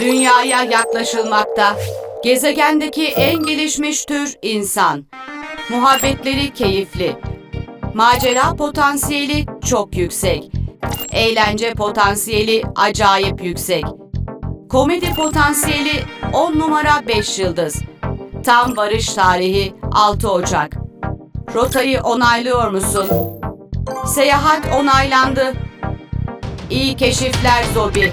Dünyaya yaklaşılmakta. Gezegendeki en gelişmiş tür insan. Muhabbetleri keyifli. Macera potansiyeli çok yüksek. Eğlence potansiyeli acayip yüksek. Komedi potansiyeli 10 numara 5 yıldız. Tam varış tarihi 6 Ocak. Rotayı onaylıyor musun? Seyahat onaylandı. İyi keşifler Zobi.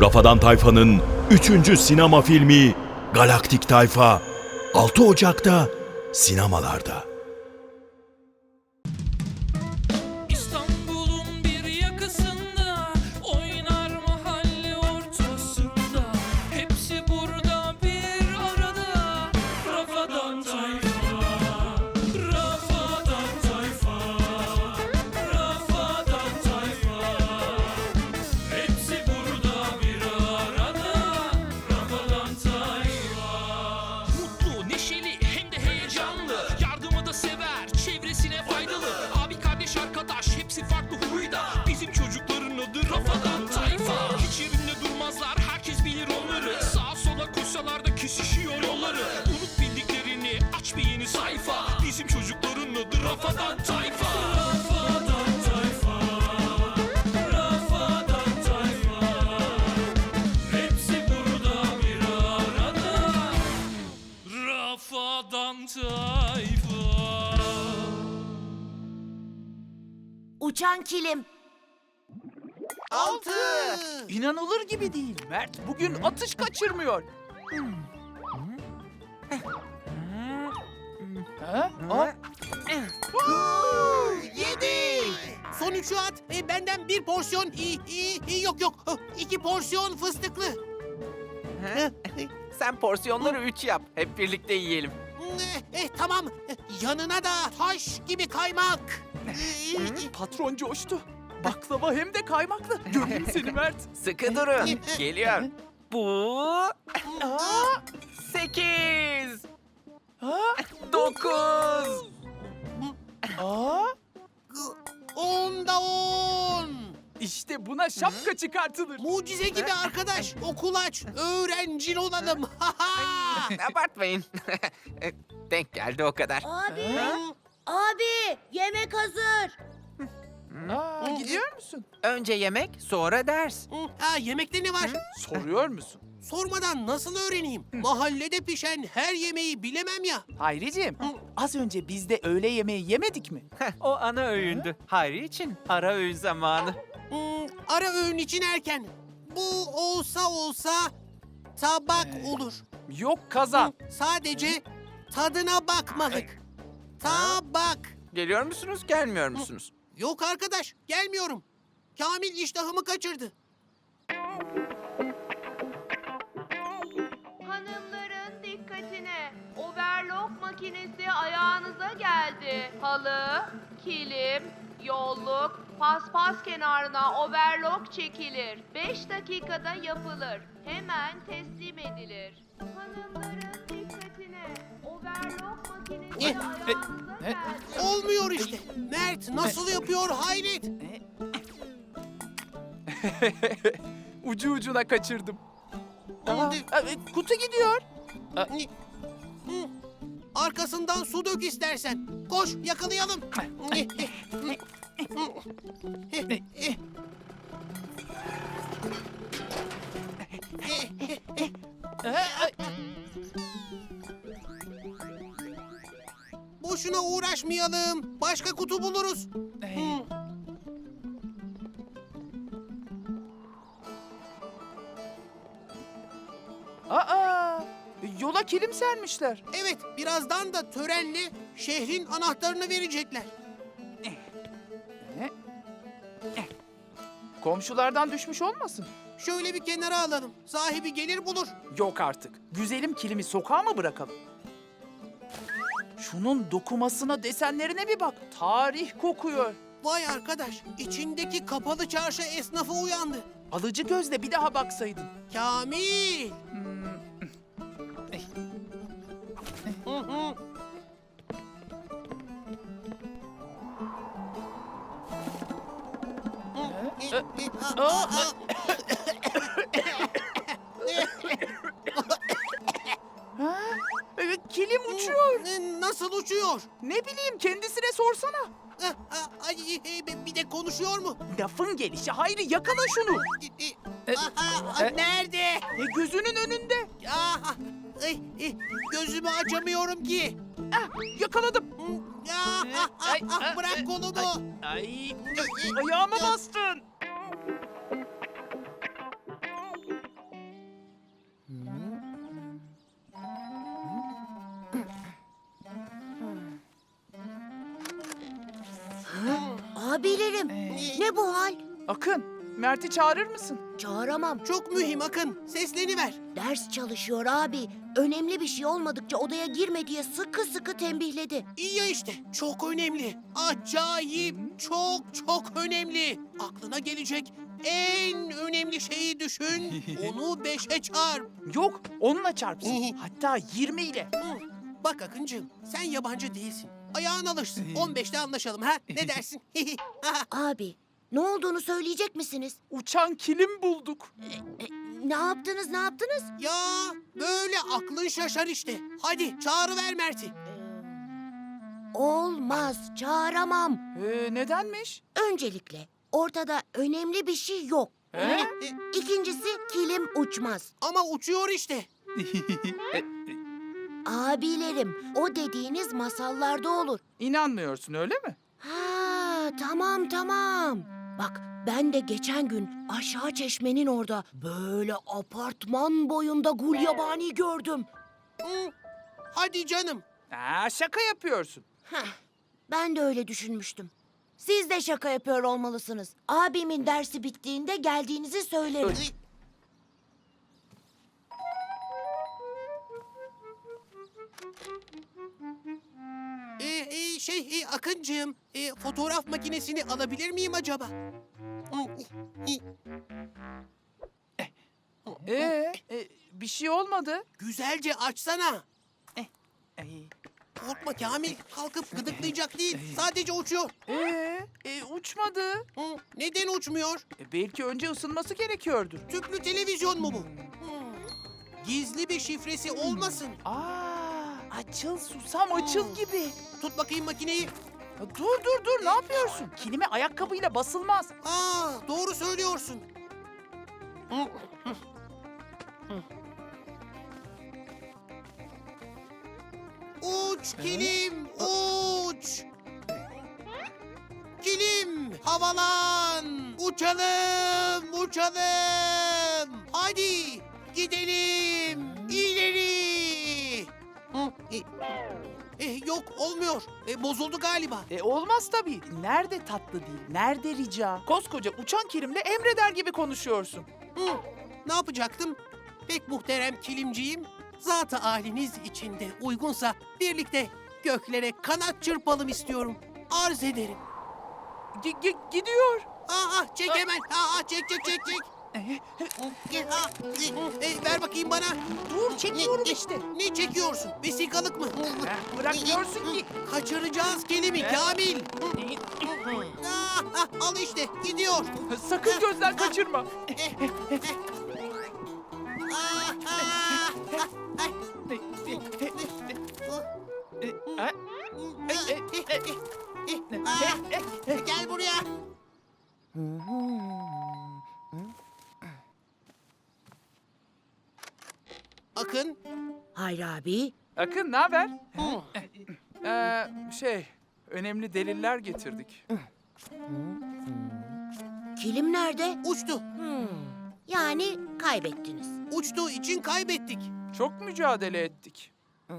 Rafadan Tayfa'nın 3. sinema filmi Galaktik Tayfa 6 Ocak'ta sinemalarda. Rafadan Tayfa Rafadan Tayfa Rafadan Tayfa Hepsi burada bir arada Rafadan Tayfa Uçan kilim. Altı. İnanılır gibi değil. Mert bugün atış kaçırmıyor. Ha? Aa, 13 at. E, benden bir porsiyon... i- i- i- yok yok. iki porsiyon fıstıklı. Sen porsiyonları üç yap. Hep birlikte yiyelim. E, e, tamam. E, yanına da taş gibi kaymak. E, Patron coştu. Baklava hem de kaymaklı. Göreyim seni Mert. Sıkı durun. Geliyor. Bu... Sekiz. Dokuz. İşte buna şapka çıkartılır. Mucize gibi arkadaş. Okul aç. Öğrencil olalım. Abartmayın. Denk geldi o kadar. Abi. Abi yemek hazır. Aa, gidiyor musun? Önce yemek, sonra ders. ha, yemekte ne var? Soruyor musun? Sormadan nasıl öğreneyim? Mahallede pişen her yemeği bilemem ya. Hayriciğim, az önce biz de öğle yemeği yemedik mi? o ana öğündü. Hayri için ara öğün zamanı. Hmm, ara öğün için erken. Bu olsa olsa tabak olur. Yok kazan. Sadece tadına bakmalık. Tabak. Geliyor musunuz, gelmiyor musunuz? Yok arkadaş, gelmiyorum. Kamil iştahımı kaçırdı. Overlock makinesi ayağınıza geldi. Halı, kilim, yolluk, paspas kenarına overlock çekilir. 5 dakikada yapılır. Hemen teslim edilir. Hanımların dikkatine. Overlock makinesi Eh, ayağınıza eh, geldi. Olmuyor işte. Mert nasıl yapıyor hayret. Ucu ucuna kaçırdım. Aa, Şimdi- e, kutu gidiyor. Hı. Arkasından su dök istersen. Koş yakalayalım. Boşuna uğraşmayalım. Başka kutu buluruz. Aa, yola kilim sermişler. Evet, birazdan da törenle şehrin anahtarını verecekler. Komşulardan düşmüş olmasın? Şöyle bir kenara alalım. Sahibi gelir bulur. Yok artık. Güzelim kilimi sokağa mı bırakalım? Şunun dokumasına, desenlerine bir bak. Tarih kokuyor. Vay arkadaş, içindeki kapalı çarşı esnafı uyandı. Alıcı gözle bir daha baksaydın. Kamil! Kilim uçuyor. E, Nasıl uçuyor? Ne bileyim kendisine sorsana. Ah, ah, Ay, e, bir de konuşuyor mu? Lafın gelişi Hayri yakala şunu. E, e, aha, Nerede? E, gözünün önünde. Ah, ay, e, gözümü açamıyorum ki. Ah, yakaladım. Ah, ah, ah, ah, bırak kolumu. Ay, ayağıma bastın. Abilerim ne bu hal? Akın, Mert'i çağırır mısın? Çağıramam. Çok mühim Akın. Sesleniver. Ders çalışıyor abi. Önemli bir şey olmadıkça odaya girme diye sıkı sıkı tembihledi. İyi ya işte. Çok önemli. Acayip çok çok önemli. Aklına gelecek en önemli şeyi düşün. Onu beşe çarp. Yok, onunla çarpsın. Hatta 20 ile. Bak Akıncığım sen yabancı değilsin. Ayağın alışsın. 15'te anlaşalım ha? Ne dersin? Abi ne olduğunu söyleyecek misiniz? Uçan kilim bulduk. Ne yaptınız ne yaptınız? ya böyle aklın şaşar işte. Hadi çağrıver Mert'i. Olmaz çağıramam. Ee, nedenmiş? Öncelikle ortada önemli bir şey yok. He? E, İkincisi kilim uçmaz. ama uçuyor işte. Abilerim o dediğiniz masallarda olur. İnanmıyorsun öyle mi? Ha tamam tamam. Bak ben de geçen gün aşağı çeşmenin orada böyle apartman boyunda gulyabani gördüm. Hı. Hadi canım. Aa, şaka yapıyorsun. Heh, ben de öyle düşünmüştüm. Siz de şaka yapıyor olmalısınız. Abimin dersi bittiğinde geldiğinizi söylerim. Şey e, Akıncığım e, fotoğraf makinesini alabilir miyim acaba? Ee, e, bir şey olmadı. Güzelce açsana. Ay, Korkma Kamil. Kalkıp gıdıklayacak değil. Sadece uçuyor. Ee, e, uçmadı. Hı, Neden uçmuyor? E, belki önce ısınması gerekiyordur. Tüplü televizyon mu bu? Gizli bir şifresi olmasın. Aa, açıl susam açıl gibi. Tut bakayım makineyi. Ya Dur dur dur ne yapıyorsun? Kilime ayakkabıyla basılmaz. Aa, doğru söylüyorsun. Uç kilim, uç. Kilim, havalan. Uçalım, uçalım. Hadi gidelim, ileri. Yok olmuyor. E, bozuldu galiba. E olmaz tabii. Nerede tatlı değil, nerede rica? Koskoca uçan kilimle emreder gibi konuşuyorsun. Hı, ne yapacaktım? Pek muhterem kilimciyim. Zatı içinde uygunsa birlikte göklere kanat çırpalım istiyorum. Arz ederim. Gi- gidiyor. Aa, çek hemen. Aa, çek çek çek çek. Gel, aa, e, e, ver bakayım bana. Dur çekiyorum işte. Ne çekiyorsun? Vesikalık mı? Heh, Bırakmıyorsun ki. Kaçıracağız kelimi Kamil. Aa, ah, al işte gidiyor. Sakın gözden kaçırma. Aa, ah, ah, ay. Hayır abi. Akın ne haber? Ee, şey, önemli deliller getirdik. Kilim nerede? Uçtu. Hmm, Yani kaybettiniz. Uçtuğu için kaybettik. Çok mücadele ettik.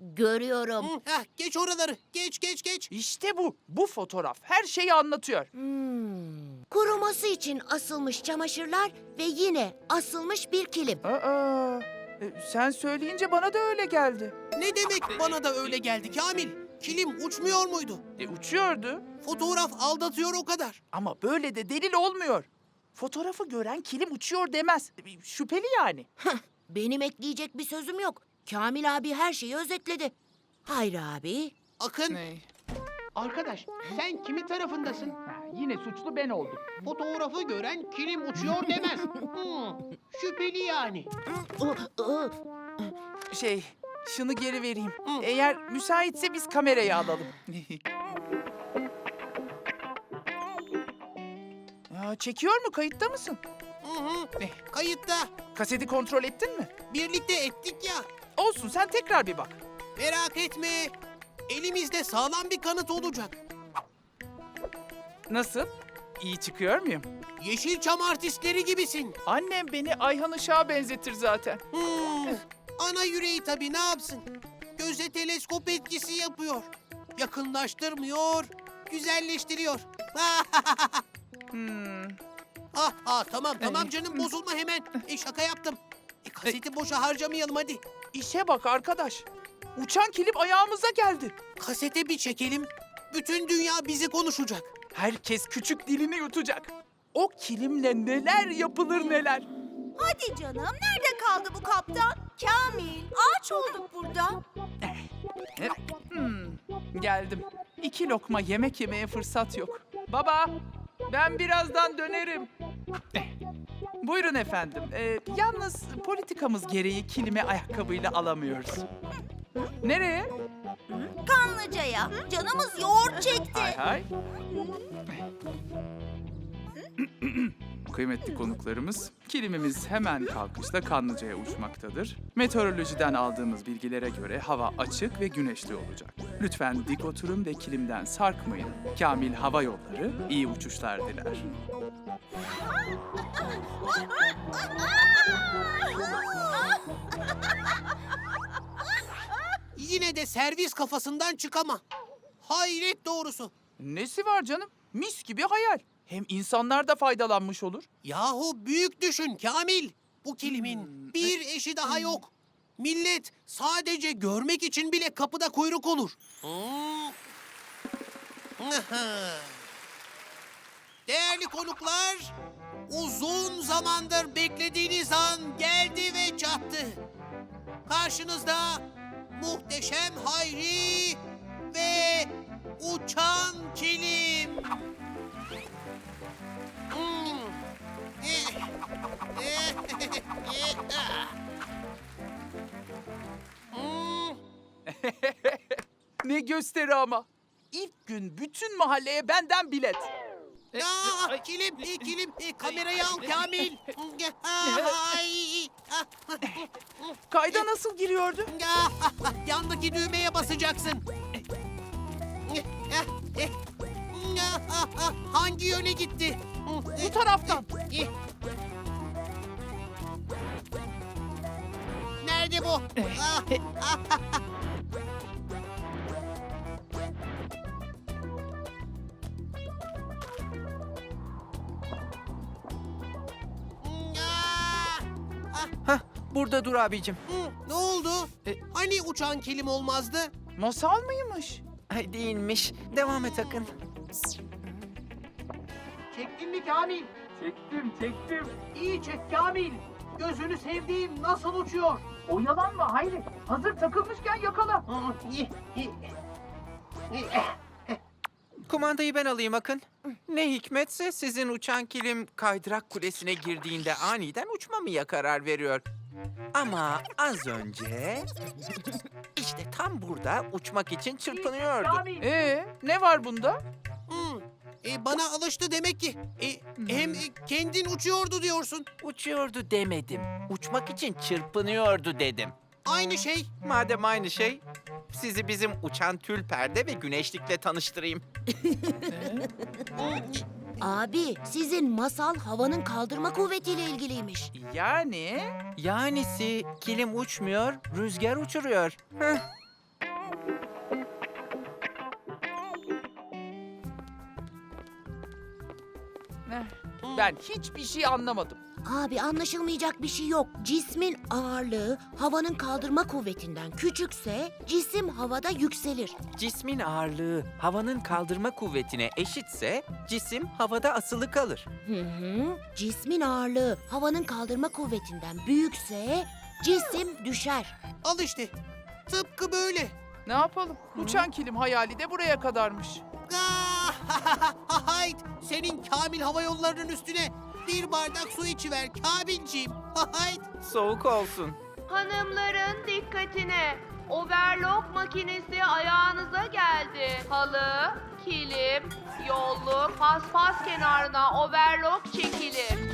Görüyorum. Hı, heh, geç oraları. Geç geç geç. İşte bu. Bu fotoğraf her şeyi anlatıyor. Hmm. Kuruması için asılmış çamaşırlar ve yine asılmış bir kilim. Aa, e, sen söyleyince bana da öyle geldi. Ne demek bana da öyle geldi Kamil? Kilim uçmuyor muydu? E, uçuyordu Fotoğraf aldatıyor o kadar. ama böyle de delil olmuyor. Fotoğrafı gören kilim uçuyor demez. E, Şüpheli yani. Benim ekleyecek bir sözüm yok. Kamil abi her şeyi özetledi. Hayır abi. Akın Ne? Arkadaş sen kimin tarafındasın? yine suçlu ben oldum. Fotoğrafı gören kilim uçuyor demez. Hmm, şüpheli yani. Aa, aa, Şey, şunu geri vereyim. Eğer müsaitse biz kamerayı alalım. ya, çekiyor mu? Kayıtta mısın? Hı hı, kayıtta. Kaseti kontrol ettin mi? Birlikte ettik ya. Olsun sen tekrar bir bak. Merak etme. Elimizde sağlam bir kanıt olacak. Nasıl? İyi çıkıyor muyum? Yeşilçam artistleri gibisin. Annem beni Ayhan Işık'a benzetir zaten. Hmm, ana yüreği tabii ne yapsın? Göze teleskop etkisi yapıyor. Yakınlaştırmıyor, güzelleştiriyor. Hmm. ah, ah, tamam tamam canım bozulma hemen. E, şaka yaptım. E, kaseti boşa harcamayalım hadi. İşe bak arkadaş. Uçan kilim ayağımıza geldi. Kasete bir çekelim. Bütün dünya bizi konuşacak. Herkes küçük dilini yutacak. O kilimle neler yapılır neler. Hadi canım, nerede kaldı bu kaptan? Kamil, ağaç olduk burada. Hmm, geldim. İki lokma yemek yemeye fırsat yok. Baba, ben birazdan dönerim. Buyurun efendim. Ee, yalnız politikamız gereği kilimi ayakkabıyla alamıyoruz. Nereye? Kanlıca'ya. Canımız yoğurt çekti. Hay hay. Kıymetli konuklarımız, kilimimiz hemen kalkışta Kanlıca'ya uçmaktadır. Meteorolojiden aldığımız bilgilere göre hava açık ve güneşli olacak. Lütfen dik oturun ve kilimden sarkmayın. Kamil Hava Yolları iyi uçuşlar diler. Yine de servis kafasından çıkama. Hayret doğrusu. Nesi var canım? Mis gibi hayal. Hem insanlar da faydalanmış olur. Yahu büyük düşün Kamil. Bu kilimin bir eşi daha yok. Millet sadece görmek için bile kapıda kuyruk olur. Hmm. Değerli konuklar, uzun zamandır beklediğiniz an geldi ve çattı. Karşınızda muhteşem Hayri ve uçan kilim. Hmm. Eh. Hmm. Ne gösteri ama. İlk gün bütün mahalleye benden bilet. Aa, kilim, kilim, e, kamerayı al Kamil. Ay, Kayda nasıl giriyordu? Yandaki düğmeye basacaksın. Hangi yöne gitti? Bu taraftan. Nerede bu? Ah, ah. Hah, burada dur abicim. Hı, Ne oldu? E- Hani uçan kilim olmazdı? Masal mıymış? Ay değilmiş. Devam et Akın. Çektin mi Kamil? Çektim, çektim. İyi çek Kamil. Gözünü sevdiğim nasıl uçuyor? Oyalanma Hayri. Hazır takılmışken yakala. Kumandayı ben alayım Akın. Ne hikmetse sizin uçan kilim kaydırak kulesine girdiğinde aniden uçmamaya karar veriyor. Ama az önce işte tam burada uçmak için çırpınıyordu. Ee, ne var bunda? Hmm, e, bana alıştı demek ki. E, hem e, kendin uçuyordu diyorsun. Uçuyordu demedim. Uçmak için çırpınıyordu dedim. Aynı şey. Madem aynı şey, sizi bizim uçan tül perde ve güneşlikle tanıştırayım. Abi sizin masal havanın kaldırma kuvvetiyle ilgiliymiş. Yani... Yanisi kilim uçmuyor, rüzgar uçuruyor. Heh. eh, Ben hiçbir şey anlamadım. Abi anlaşılmayacak bir şey yok. Cismin ağırlığı havanın kaldırma kuvvetinden küçükse cisim havada yükselir. Cismin ağırlığı havanın kaldırma kuvvetine eşitse cisim havada asılı kalır. Hı hı. Cismin ağırlığı havanın kaldırma kuvvetinden büyükse cisim düşer. Al işte. Tıpkı böyle. Ne yapalım? Uçan kilim hayali de buraya kadarmış. Ah, Hayt! Senin Kamil Hava Yolları'nın üstüne bir bardak su içiver Kamilciğim. Hayt! Soğuk olsun. Hanımların dikkatine. Overlock makinesi ayağınıza geldi. Halı, kilim, yolluk, paspas kenarına overlock çekilir.